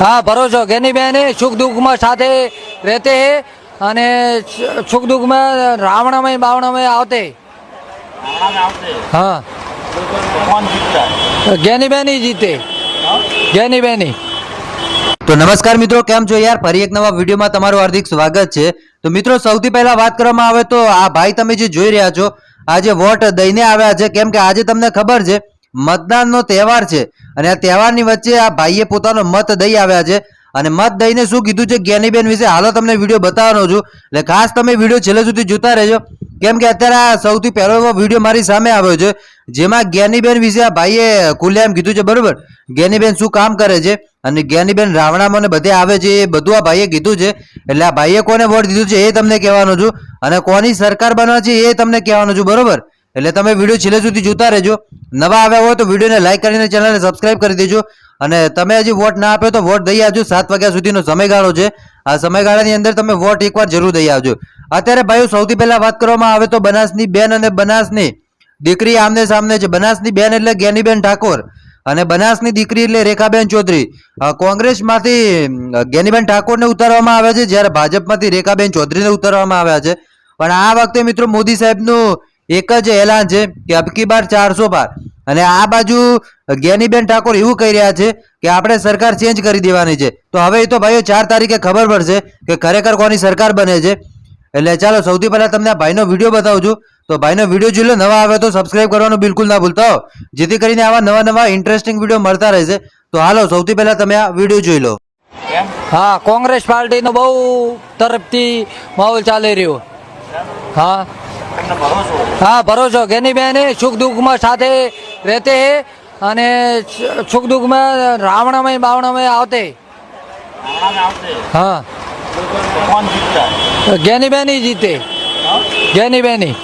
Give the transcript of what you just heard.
હા, ભરોસો. ગેની બેન સુખ દુઃખમાં સાથે રહેતે હે અને સુખ દુઃખમાં રાવણમય બાવણમય આવતે. હા. ગેની બેન જીતે. ગેની બેની તો નમસ્કાર મિત્રો, કેમ છો યાર? ફરી એક નવા વિડીયોમાં તમારું હાર્દિક સ્વાગત છે. તો મિત્રો, સૌથી પહેલા વાત કરવામાં આવે તો આ ભાઈ તમે જે જોઈ રહ્યા છો, આજે વોટ દઈને આવ્યા છે. કેમ કે આજે તમને ખબર છે મતદાનનો તહેવાર છે. અને આ તહેવારની વચ્ચે આ ભાઈએ પોતાનો મત દઈ આવ્યા છે. અને મત દઈને શું કીધું છે જ્ઞાનીબેન વિશે? હાલો તમને વીડિયો બતાવવાનો છું. એટલે ખાસ તમે વીડિયો છેલ્લે સુધી જોતા રહેજો. કેમ કે અત્યારે આ સૌથી પહેલો એવો વીડિયો મારી સામે આવ્યો છે, જેમાં જ્ઞાનીબેન વિશે આ ભાઈએ ખુલ્લેઆમ કીધું છે, બરોબર? જ્ઞાનીબેન શું કામ કરે છે? અને જ્ઞાનીબેન રાવણામાં બધે આવે છે એ બધું આ ભાઈએ કીધું છે. એટલે આ ભાઈએ કોને વોટ દીધું છે એ તમને કહેવાનું છું. અને કોની સરકાર બનવા છે એ તમને કહેવાનું છું, બરોબર? એટલે તમે વીડિયો છેલ્લે સુધી જોતા રહેજો. નવા આવ્યા હોય તો વિડીયોને લાઇક કરીને ચેનલને સબસ્ક્રાઇબ કરી દેજો. અને તમે હજી વોટ ના આપ્યો તો વોટ દઈ આવજો. સાત વાગ્યા સુધીનો સમયગાળો છે. આ સમયગાળાની અંદર તમે વોટ એકવાર જરૂર દઈ આવજો. અત્યારે ભાઈઓ, સૌથી પહેલા વાત કરવામાં આવે તો બનાસની બેન અને બનાસની દીકરી આમને સામને છે. બનાસની બેન એટલે જ્ઞાનીબેન ઠાકોર અને બનાસની દીકરી એટલે રેખાબેન ચૌધરી. કોંગ્રેસમાંથી જ્ઞાનીબેન ઠાકોરને ઉતારવામાં આવે છે, જ્યારે ભાજપમાંથી રેખાબેન ચૌધરીને ઉતારવામાં આવ્યા છે. પણ આ વખતે મિત્રો મોદી સાહેબનું એક જ એલાન છે કે અબકી બાર ચારસો પાર અને આ બાજુ જ્ઞાનીબેન ઠાકોર એવું કહી રહ્યા છે કે આપણે સરકાર ચેન્જ કરી દેવાની છે. તો હવે એ તો ભાઈઓ ચાર તારીખે ખબર પડશે કે ખરેખર કોની સરકાર બને છે. એટલે ચાલો સૌથી પહેલા તમને ભાઈનો વીડિયો બતાવું છું તો ભાઈનો વીડિયો જોઈ લો, નવા આવે તો સબસ્ક્રાઈબ કરવાનું બિલકુલ ના ભૂલતા હો. જેથી કરીને આવા નવા નવા ઇન્ટરેસ્ટિંગ વીડિયો મળતા રહેશે. તો હાલો, સૌથી પહેલા તમે આ વીડિયો જોઈ લો. હા, કોંગ્રેસ પાર્ટીનો બહુ તરફથી માહોલ ચાલી રહ્યો. હા. હા ભરોસો. ગેની બેન સુખ દુઃખમાં સાથે રહેતે હે અને સુખ દુઃખમાં રાવણમય બાવણમય આવતે. હા. કોણ બેની જીતે. ગેની બેની